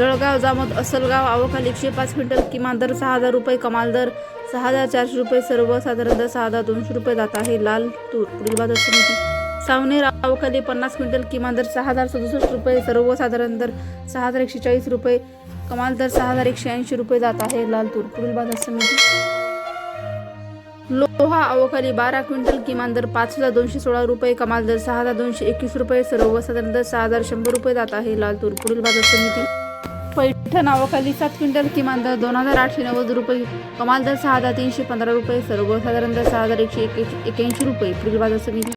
जळगाव जामोद असलगाव आवकाल एकशे पाच क्विंटल किमान दर सहा हजार रुपये कमाल दर सहा हजार चारशे रुपये सर्वसाधारण दर सहा हजार दोनशे रुपये जात आहे. लाल तूर पुढील बाजार समिती. सावनेर अवखाली पन्नास क्विंटल किमान दर सहा हजार सदुसष्ट रुपये सर्वसाधारण दर सहा हजार एकशे चाळीस रुपये कमाल दर सहा हजार एकशे ऐंशी रुपये जात आहे. लाल तूर पुढील बाजार समिती. लोहा अवकाली बारा क्विंटल किमान दर पाच हजार दोनशे सोळा रुपये कमाल दर सहा हजार दोनशे एकवीस रुपये सर्वसाधारण दर सहा हजार शंभर रुपये जात आहे. लाल तूर पुढील बाजार समिती. पैठण नावाखाली सात क्विंटल किमान दर दोन हजार आठशे नव्वद रुपये कमाल दर सहा हजार तीनशे पंधरा रुपये सर्वसाधारण दर सहा हजार एकशे एक्याऐंशी एक्याऐंशी रुपये पुढील बाजार समिती